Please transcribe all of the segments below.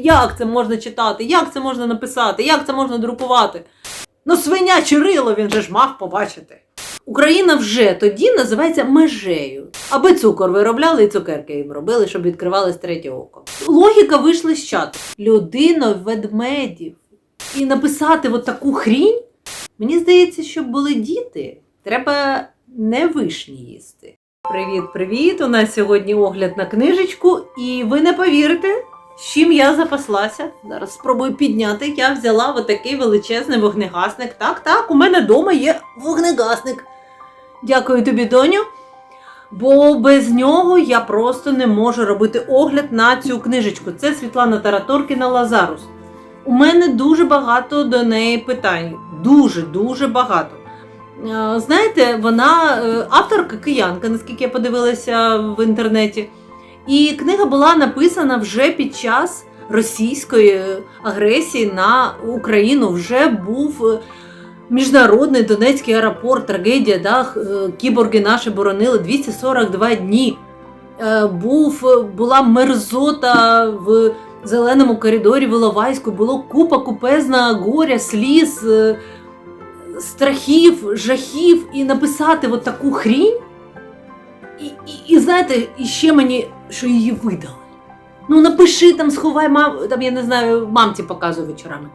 Як це можна читати? Як це можна написати? Як це можна друкувати? Ну, свиня Чирило він же ж мав побачити. Україна вже тоді називається межею. Аби цукор виробляли і цукерки їм робили, щоб відкривалось третє око. Логіка вийшла з чату. Людина ведмедів. І написати от таку хрінь. Мені здається, щоб були діти, треба не вишні їсти. Привіт, привіт! У нас сьогодні огляд на книжечку, і ви не повірите, з чим я запаслася. Зараз спробую підняти. Я взяла отакий величезний вогнегасник. Так, так, у мене вдома є вогнегасник. Дякую тобі, доню. Бо без нього я просто не можу робити огляд на цю книжечку. Це Світлана Тараторкіна Лазарус. У мене дуже багато до неї питань. Дуже, дуже багато. Е, Знаєте, вона е, авторка киянка, наскільки я подивилася в інтернеті. І книга була написана вже під час російської агресії на Україну. Вже був е, міжнародний Донецький аеропорт, трагедія, да? е, кіборги наші боронили 242 дні. Е, Був, була мерзота в зеленому коридорі в Іловайську, було купа купезна горя, сліз, страхів, жахів, і написати от таку хрінь. І, і, і знаєте, і ще мені, що її видали. Ну, напиши там, сховай мам, там, я не знаю, мамці показую вечорами.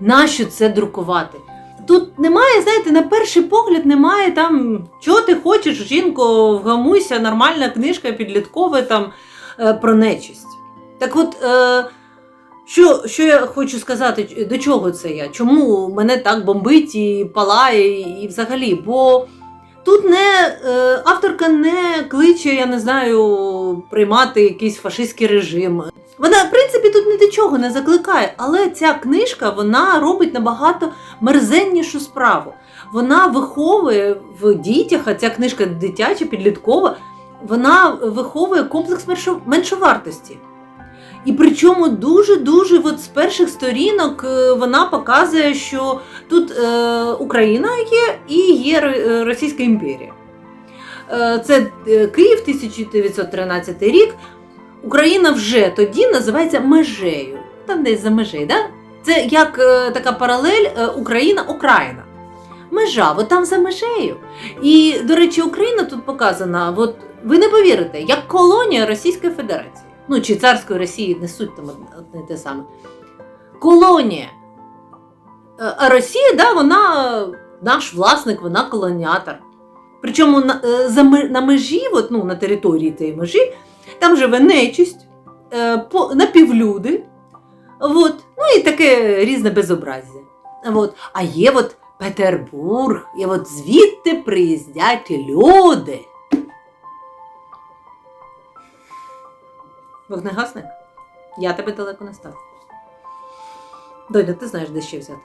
Нащо це друкувати? Тут немає, знаєте, на перший погляд немає там, чого ти хочеш, жінко, вгамуйся, нормальна книжка підліткова там е, про нечисть. Так от, е, що, що я хочу сказати, до чого це я? Чому мене так бомбить і палає, і, взагалі? Бо тут не е, авторка не кличе, я не знаю, приймати якийсь фашистський режим. Вона, в принципі, тут ні до чого не закликає, але ця книжка вона робить набагато мерзеннішу справу. Вона виховує в дітях, а ця книжка дитяча, підліткова, вона виховує комплекс меншо- меншовартості. І причому дуже-дуже от з перших сторінок е, вона показує, що тут е, Україна є і є е, Російська імперія. Е, це е, Київ 1913 рік. Україна вже тоді називається межею. Там десь за межею, да? Це як е, така паралель е, Україна-Окраїна. Межа, от там за межею. І, до речі, Україна тут показана, от ви не повірите, як колонія Російської Федерації. Ну, чи царської Росії не суть там одне- те саме. Колонія. Е, А Росія, да, вона наш власник, вона колоніатор. Причому на, е, на межі, от, ну, на території цієї межі, там живе нечисть, е, напівлюди, от, ну і таке різне безобразя. От. А є от Петербург, і от звідти приїздять люди. Вогнегасник? Я тебе далеко не став. Доня, ти знаєш, де ще взяти.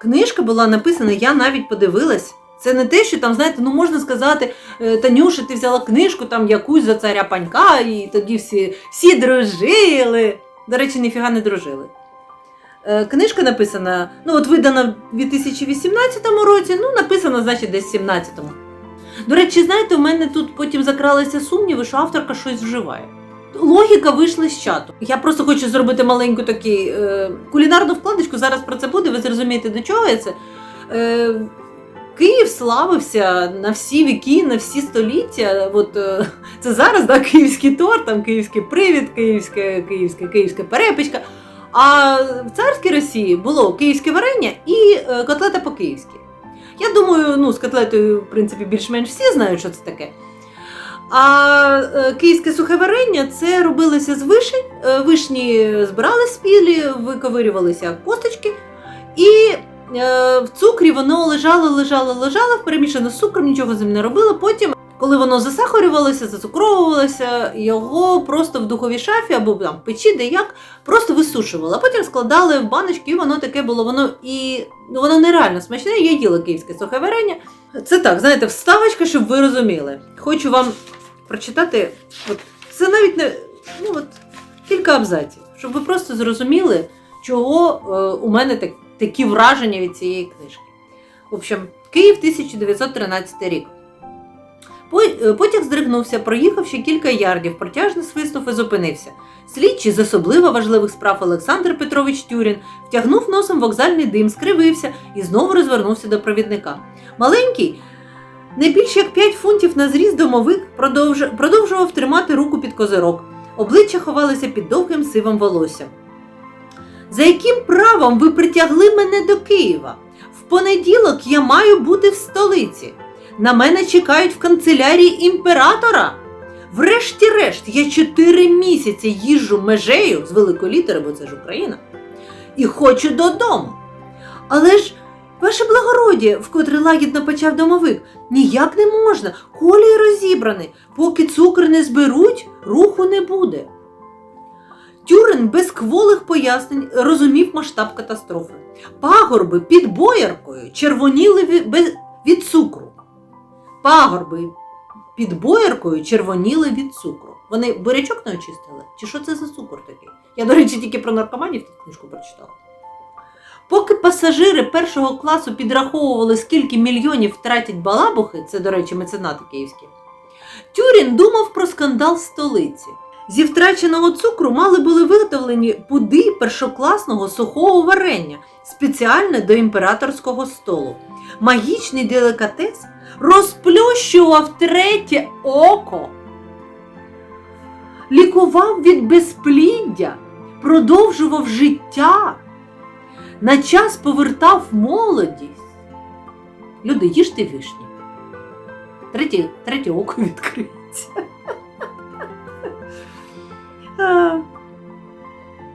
Книжка була написана, я навіть подивилась. Це не те, що там, знаєте, ну можна сказати, е, Танюша, ти взяла книжку там якусь за царя панька, і тоді всі, всі дружили. До речі, ніфіга не дружили. Е, Книжка написана, ну от видана в 2018 році, ну написана, значить, десь в 17-му. До речі, знаєте, у мене тут потім закралися сумніви, що авторка щось вживає. Логіка вийшла з чату. Я просто хочу зробити маленьку таку е, кулінарну вкладочку. Зараз про це буде, ви зрозумієте, до чого я це. Е, Київ славився на всі віки, на всі століття. От, е, це зараз да, київський торт, там київський привід, київська, київська, київська перепічка. А в царській Росії було київське варення і е, котлета по-київськи. Я думаю, ну, з котлетою, в принципі, більш-менш всі знають, що це таке. А е, київське сухе варення це робилося з вишень. Е, Вишні збирали спілі, виковирювалися косточки, і е, в цукрі воно лежало, лежало, лежало, перемішано з цукром, нічого з ним не робило. Потім, коли воно засахарювалося, зацукровувалося, його просто в духовій шафі або там печі, де як, просто висушували. А потім складали в баночки, і воно таке було. Воно і ну, воно нереально смачне. Я їла київське сухе варення. Це так, знаєте, вставочка, щоб ви розуміли. Хочу вам прочитати. От, це навіть не ну, от, кілька абзаців, щоб ви просто зрозуміли, чого е, у мене так, такі враження від цієї книжки. В общем, Київ 1913 рік. Е, Потяг здригнувся, проїхав ще кілька ярдів, протяжно свиснув і зупинився. Слідчий з особливо важливих справ Олександр Петрович Тюрін втягнув носом вокзальний дим, скривився і знову розвернувся до провідника. Маленький, не більш як 5 фунтів на зріз домовик продовж- продовжував тримати руку під козирок. Обличчя ховалися під довгим сивим волоссям. За яким правом ви притягли мене до Києва? В понеділок я маю бути в столиці. На мене чекають в канцелярії імператора. Врешті-решт, я чотири місяці їжджу межею з великої літери, бо це ж Україна, і хочу додому. Але ж, ваше благородіє, вкотре лагідно почав домовик, ніяк не можна, колій розібраний, поки цукор не зберуть, руху не буде. Тюрин без кволих пояснень розумів масштаб катастрофи. Пагорби під бояркою червоніли від цукру. Пагорби під бояркою червоніли від цукру. Вони бурячок не очистили? Чи що це за цукор такий? Я, до речі, тільки про наркоманів тут книжку прочитала. Поки пасажири першого класу підраховували, скільки мільйонів втратять балабухи, це, до речі, меценати київські, Тюрін думав про скандал столиці. Зі втраченого цукру мали були виготовлені пуди першокласного сухого варення спеціально до імператорського столу. Магічний делікатес розплющував третє око, лікував від безпліддя, продовжував життя, на час повертав молодість. Люди, їжте вишні. Третє, третє око відкриється.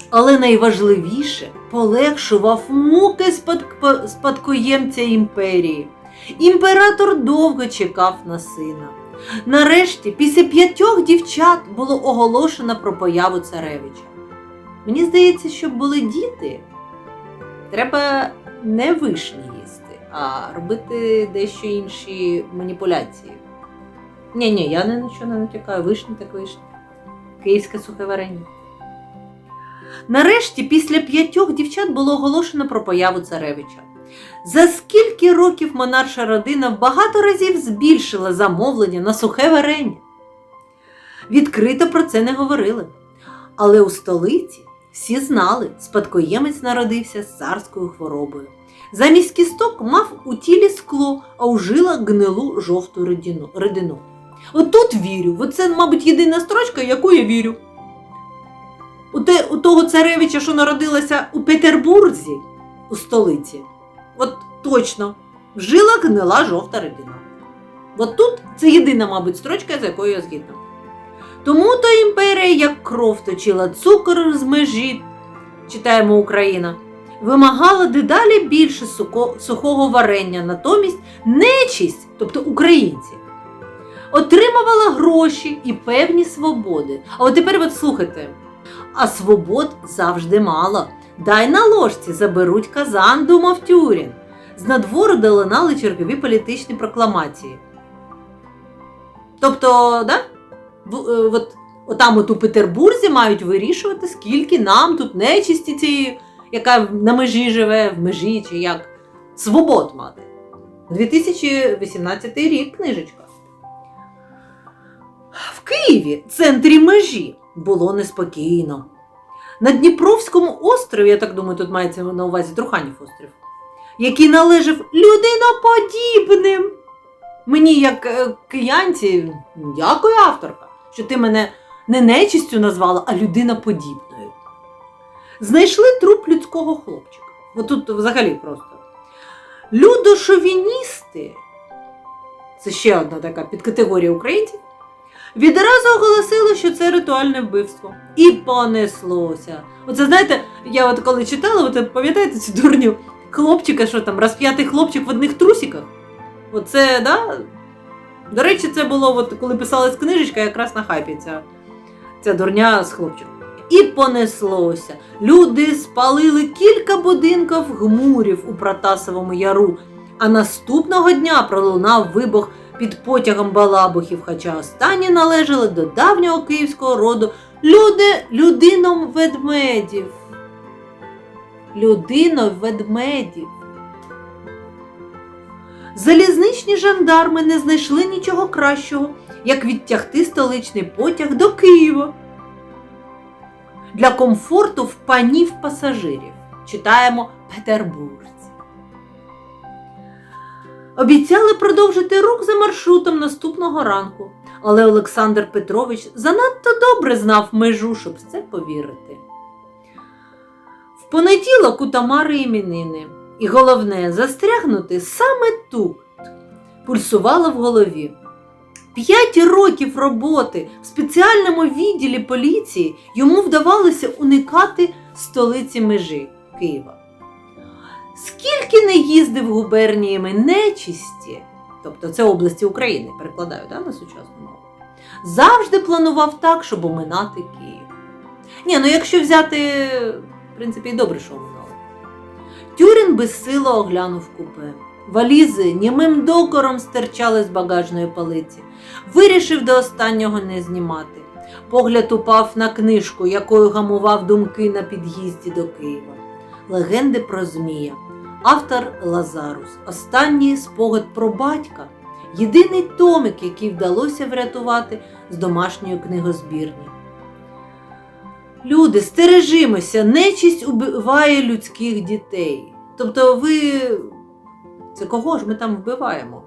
Але найважливіше полегшував муки спадкоємця імперії. Імператор довго чекав на сина. Нарешті, після п'ятьох дівчат було оголошено про появу царевича. Мені здається, щоб були діти, треба не вишні їсти, а робити дещо інші маніпуляції. Ні, ні, я ні на що не натякаю. Вишні так вишні. Київське сухе варення. Нарешті, після п'ятьох дівчат було оголошено про появу царевича. За скільки років монарша родина в багато разів збільшила замовлення на сухе варення. Відкрито про це не говорили. Але у столиці всі знали, спадкоємець народився з царською хворобою. Замість кісток мав у тілі скло, а у жилах гнилу жовту рідину- рідину. От тут вірю. От це, мабуть, єдина строчка, яку я вірю. У, те, у того царевича, що народилася у Петербурзі, у столиці, от точно, в жилах гнила жовта рідина. От тут це єдина, мабуть, строчка, з якою я згідна. Тому то імперія, як кров точила цукор з межі, читаємо Україна, вимагала дедалі більше сухого варення, натомість нечість, тобто українці, отримувала гроші і певні свободи. А от тепер от слухайте. А свобод завжди мало. Дай на ложці заберуть казан, думав Тюрін. З надвору долинали чергові політичні прокламації. Тобто, да? Е, от, отам от у Петербурзі мають вирішувати, скільки нам тут нечисті цієї, яка на межі живе, в межі чи як, свобод мати. 2018 рік книжечка. В Києві, центрі межі, було неспокійно. На Дніпровському острові, я так думаю, тут мається на увазі Труханів острів, який належав людиноподібним. Мені, як е, киянці, дякую, авторка, що ти мене не нечистю назвала, а людиноподібною. Знайшли труп людського хлопчика. От тут взагалі просто. Людошовіністи, це ще одна така підкатегорія українців, відразу оголосили, що це ритуальне вбивство. І понеслося. Оце знаєте, я от коли читала, от пам'ятаєте цю дурню хлопчика, що там розп'ятий хлопчик в одних трусиках? Оце, да? До речі, це було, от, коли писалась книжечка, якраз на хайпі ця, ця дурня з хлопчиком. І понеслося. Люди спалили кілька будинків гмурів у Протасовому яру, а наступного дня пролунав вибух під потягом балабухів, хоча останні належали до давнього київського роду люди людином ведмедів. Людино ведмедів. Залізничні жандарми не знайшли нічого кращого, як відтягти столичний потяг до Києва. Для комфорту в панів пасажирів. Читаємо петербурзці. Обіцяли продовжити рух за маршрутом наступного ранку, але Олександр Петрович занадто добре знав межу, щоб в це повірити. В понеділок у Тамари іменини, і головне застрягнути саме тут пульсувало в голові. П'ять років роботи в спеціальному відділі поліції йому вдавалося уникати столиці межі Києва. Скільки не їздив губерніями нечисті, тобто це області України, перекладаю да, на сучасну мову, завжди планував так, щоб оминати Київ. Ні, ну якщо взяти, в принципі, і добре, що оминали. Тюрін безсило оглянув купе. Валізи німим докором стирчали з багажної полиці. Вирішив до останнього не знімати. Погляд упав на книжку, якою гамував думки на під'їзді до Києва. Легенди про Змія. Автор Лазарус. Останній спогад про батька. Єдиний томик, який вдалося врятувати з домашньої книгозбірні. Люди, стережимося, нечисть убиває людських дітей. Тобто ви. Це кого ж ми там вбиваємо?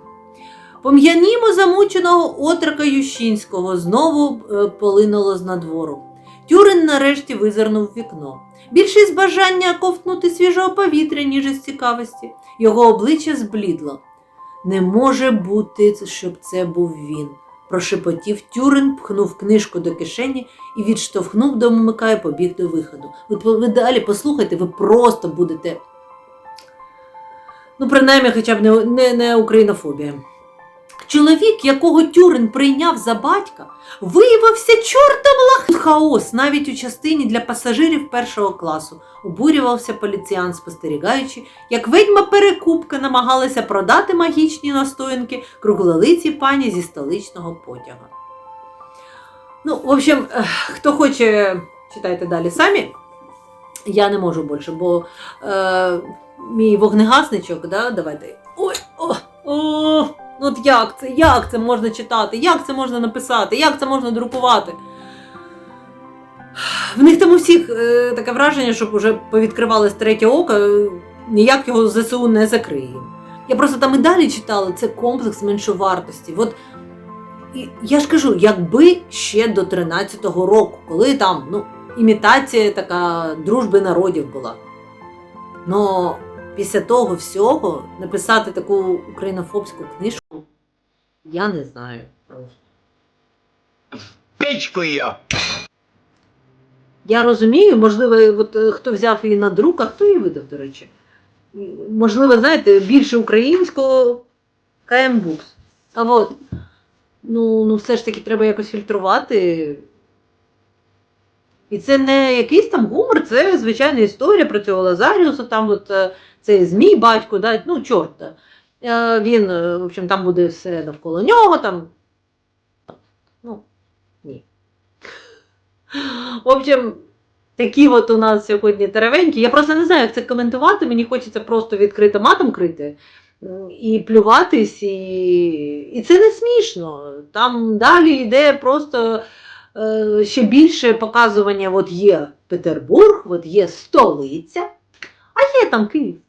Пом'янімо замученого отрока Ющинського знову е, полинуло з надвору. Тюрин нарешті визирнув вікно. Більше з бажання ковтнути свіжого повітря, ніж із цікавості. Його обличчя зблідло. Не може бути, щоб це був він. Прошепотів Тюрин, пхнув книжку до кишені і відштовхнув домовика і побіг до виходу. Ви, ви далі послухайте, ви просто будете. Ну, принаймні, хоча б не, не, не українофобія. Чоловік, якого Тюрин прийняв за батька, виявився чортом лах. Хаос навіть у частині для пасажирів першого класу. Обурювався поліціян, спостерігаючи, як ведьма перекупка намагалася продати магічні настоянки круглолиці пані зі столичного потяга. Ну, в общем, хто хоче, читайте далі самі. Я не можу більше, бо е, мій вогнегасничок, да, давайте. Ой, о, о, ну от як це? Як це можна читати? Як це можна написати? Як це можна друкувати? В них там у всіх е, таке враження, щоб вже повідкривалось третє око, е, ніяк його ЗСУ не закриє. Я просто там і далі читала, це комплекс меншовартості. От, я ж кажу, якби ще до 13-го року, коли там ну, імітація така дружби народів була. Но після того всього написати таку українофобську книжку, я не знаю. печку ее. Я розумію, можливо, от, е, хто взяв її на друк, а хто її видав, до речі. Можливо, знаєте, більше українського КМ Букс. А от, ну, ну все ж таки треба якось фільтрувати. І це не якийсь там гумор, це звичайна історія про цього Лазаріуса, там от е, цей змій батько, да, ну, чорта. Е, Він, е, в общем, там буде все навколо нього, там. Ну, ні. В общем, такі от у нас сьогодні теревенькі. Я просто не знаю, як це коментувати. Мені хочеться просто відкрито матом крити і плюватись, і, і це не смішно. Там далі йде просто ще більше показування: от є Петербург, от є столиця, а є там Київ.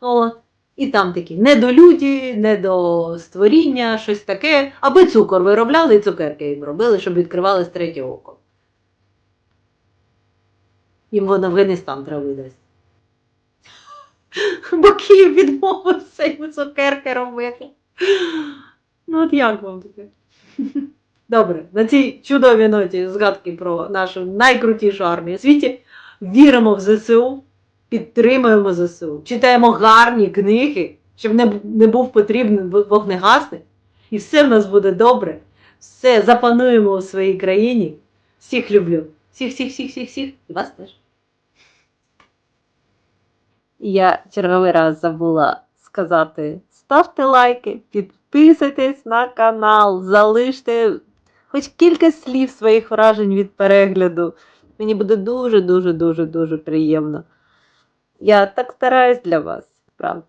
О, і там такі недолюді, недостворіння, щось таке, аби цукор виробляли і цукерки їм робили, щоб відкривалось третє око. Їм в Афганістан треба видасть. Бо Київ відмовився їм цукерки робити. Ну, от як вам таке? Добре, на цій чудовій ноті згадки про нашу найкрутішу армію у світі. Віримо в ЗСУ, підтримуємо ЗСУ, читаємо гарні книги, щоб не, не був потрібен вогнегасник. І все в нас буде добре. Все запануємо у своїй країні. Всіх люблю. Всіх, всіх, всіх, всіх, всіх. І вас теж. Я черговий раз забула сказати: ставте лайки, підписуйтесь на канал, залиште хоч кілька слів своїх вражень від перегляду. Мені буде дуже, дуже, дуже, дуже приємно. Я так стараюсь для вас, правда.